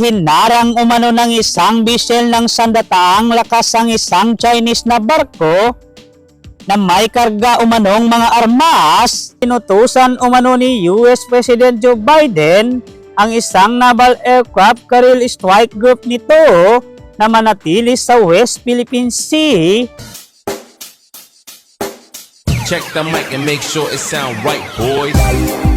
Hinarang umano ng isang bisel ng sandataang lakas ang isang Chinese na barko na may karga umanong mga armas. Inutusan umano ni US President Joe Biden ang isang naval aircraft carrier strike group nito na manatili sa West Philippine Sea Check the mic and make sure it sound right, boys.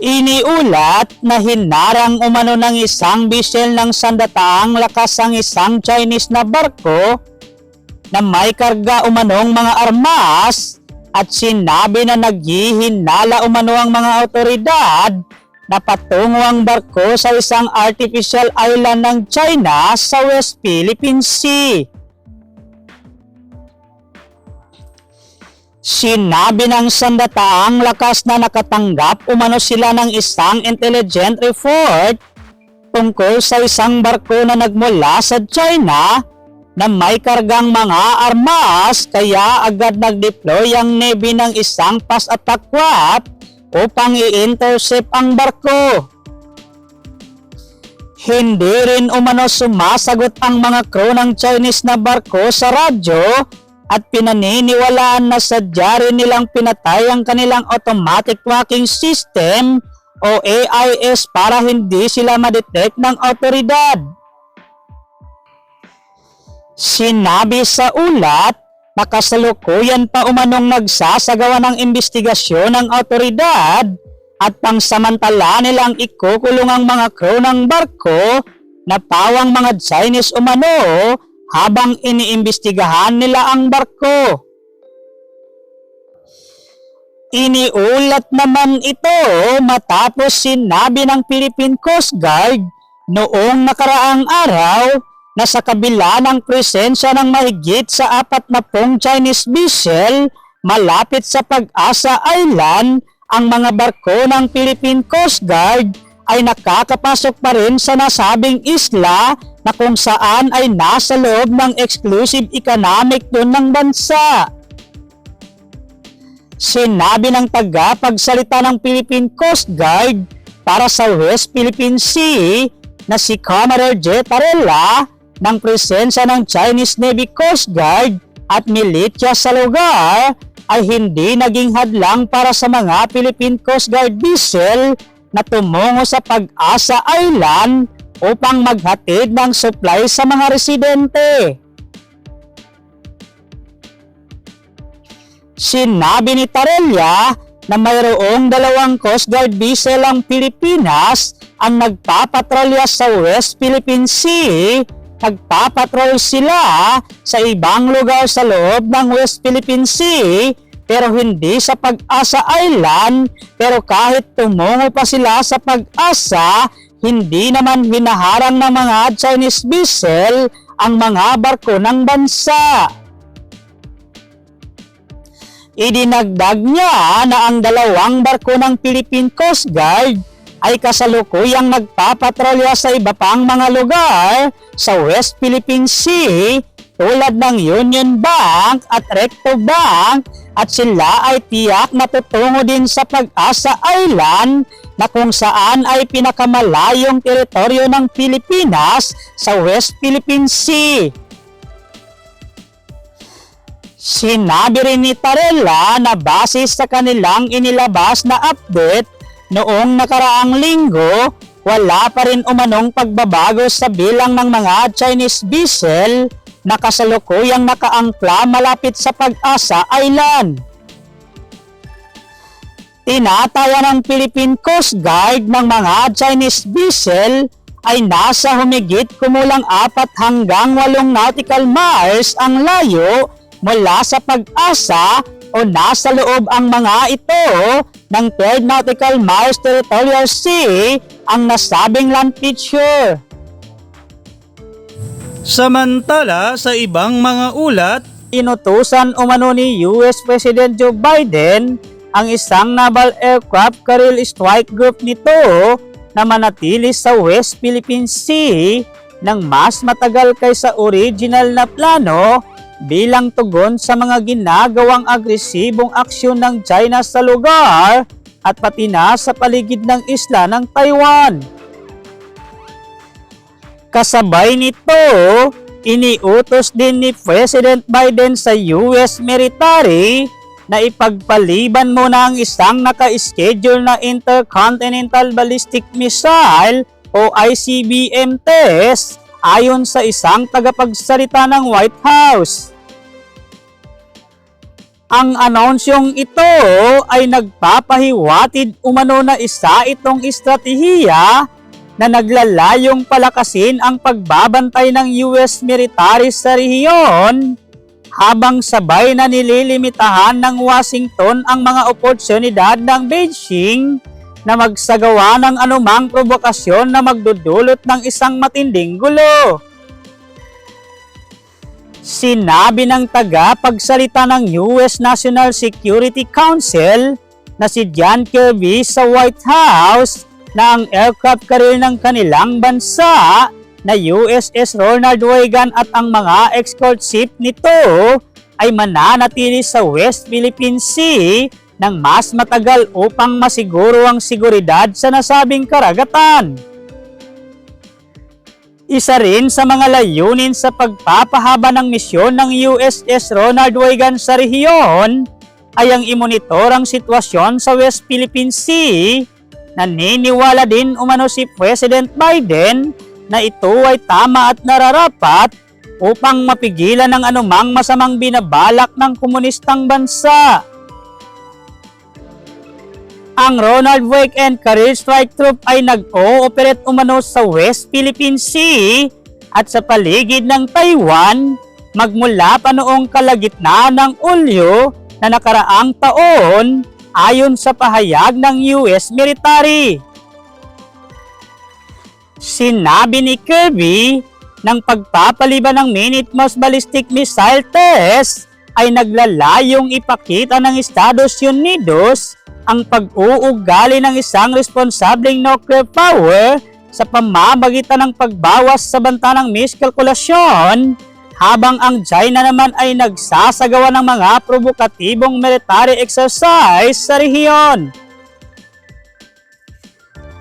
Iniulat na hinarang umano ng isang bisel ng sandataang lakas ang isang Chinese na barko na may karga umanong mga armas at sinabi na naghihinala umano ang mga otoridad na patungo ang barko sa isang artificial island ng China sa West Philippine Sea. Sinabi ng sandataang lakas na nakatanggap umano sila ng isang intelligent report tungkol sa isang barko na nagmula sa China na may kargang mga armas kaya agad nag-deploy ang Navy ng isang fast attack craft upang i-intercept ang barko. Hindi rin umano sumasagot ang mga crew ng Chinese na barko sa radyo at pinaniniwalaan na sadya rin nilang pinatay ang kanilang automatic tracking system o AIS para hindi sila madetect ng autoridad. Sinabi sa ulat na pa umanong nagsasagawa ng investigasyon ng autoridad at pangsamantala nilang ikukulong ang mga crew ng barko na pawang mga Chinese umano habang iniimbestigahan nila ang barko. Iniulat naman ito matapos sinabi ng Philippine Coast Guard noong nakaraang araw na sa kabila ng presensya ng mahigit sa apat na pong Chinese vessel malapit sa Pag-asa Island, ang mga barko ng Philippine Coast Guard ay nakakapasok pa rin sa nasabing isla na kung saan ay nasa loob ng exclusive economic zone ng bansa. Sinabi ng tagapagsalita ng Philippine Coast Guard para sa West Philippine Sea na si Commodore J. Tarella ng presensya ng Chinese Navy Coast Guard at militia sa lugar ay hindi naging hadlang para sa mga Philippine Coast Guard vessel na tumungo sa Pag-asa Island upang maghatid ng supply sa mga residente. Sinabi ni Tarella na mayroong dalawang Coast Guard vessel ang Pilipinas ang nagpapatrolya sa West Philippine Sea. Nagpapatrol sila sa ibang lugar sa loob ng West Philippine Sea pero hindi sa Pag-asa Island pero kahit tumungo pa sila sa Pag-asa hindi naman hinaharang ng mga Chinese vessel ang mga barko ng bansa. Idinagdag niya na ang dalawang barko ng Philippine Coast Guard ay kasalukuyang nagpapatrolya sa iba pang mga lugar sa West Philippine Sea tulad ng Union Bank at Recto Bank at sila ay tiyak na tutungo din sa Pag-asa Island na kung saan ay pinakamalayong teritoryo ng Pilipinas sa West Philippine Sea. Sinabi rin ni Tarella na base sa kanilang inilabas na update noong nakaraang linggo, wala pa rin umanong pagbabago sa bilang ng mga Chinese vessel na kasalukuyang nakaangkla malapit sa Pag-asa Island. Tinatawa ng Philippine Coast Guard ng mga Chinese vessel ay nasa humigit kumulang apat hanggang walong nautical miles ang layo mula sa pag-asa o nasa loob ang mga ito ng 3 nautical miles territorial sea ang nasabing land feature. Samantala sa ibang mga ulat, Inutusan umano ni US President Joe Biden ang isang naval aircraft carrier strike group nito na manatili sa West Philippine Sea ng mas matagal kaysa original na plano bilang tugon sa mga ginagawang agresibong aksyon ng China sa lugar at pati na sa paligid ng isla ng Taiwan. Kasabay nito, iniutos din ni President Biden sa US military na ipagpaliban muna ang isang naka-schedule na Intercontinental Ballistic Missile o ICBM test ayon sa isang tagapagsalita ng White House. Ang anonsyong ito ay nagpapahiwatid umano na isa itong estratehiya na naglalayong palakasin ang pagbabantay ng US military sa rehiyon habang sabay na nililimitahan ng Washington ang mga oportunidad ng Beijing na magsagawa ng anumang provokasyon na magdudulot ng isang matinding gulo. Sinabi ng taga-pagsalita ng US National Security Council na si John Kirby sa White House na ang aircraft carrier ng kanilang bansa na USS Ronald Reagan at ang mga escort ship nito ay mananatili sa West Philippine Sea ng mas matagal upang masiguro ang seguridad sa nasabing karagatan. Isa rin sa mga layunin sa pagpapahaba ng misyon ng USS Ronald Reagan sa rehiyon ay ang imonitor ang sitwasyon sa West Philippine Sea. Naniniwala din umano si President Biden na ito ay tama at nararapat upang mapigilan ang anumang masamang binabalak ng komunistang bansa. Ang Ronald Reagan Career Strike Troop ay nag-ooperate umano sa West Philippine Sea at sa paligid ng Taiwan magmula pa noong kalagitnaan ng Ulyo na nakaraang taon ayon sa pahayag ng US military. Sinabi ni Kirby ng pagpapaliban ng Minute Mouse Ballistic Missile Test ay naglalayong ipakita ng Estados Unidos ang pag-uugali ng isang responsableng nuclear power sa pamamagitan ng pagbawas sa banta ng miskalkulasyon habang ang China naman ay nagsasagawa ng mga provokatibong military exercise sa rehiyon.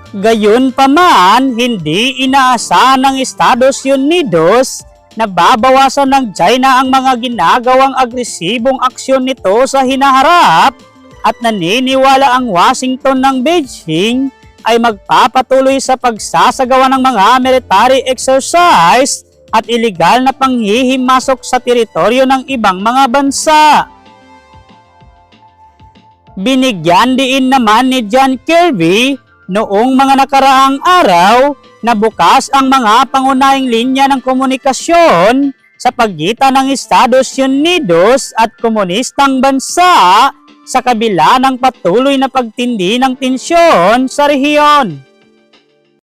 Gayun pa man, hindi inaasahan ng Estados Unidos na babawasan ng China ang mga ginagawang agresibong aksyon nito sa hinaharap at naniniwala ang Washington ng Beijing ay magpapatuloy sa pagsasagawa ng mga military exercise at ilegal na panghihimasok sa teritoryo ng ibang mga bansa. Binigyan din naman ni John Kirby noong mga nakaraang araw na bukas ang mga pangunahing linya ng komunikasyon sa pagitan ng Estados Unidos at komunistang bansa sa kabila ng patuloy na pagtindi ng tensyon sa rehiyon.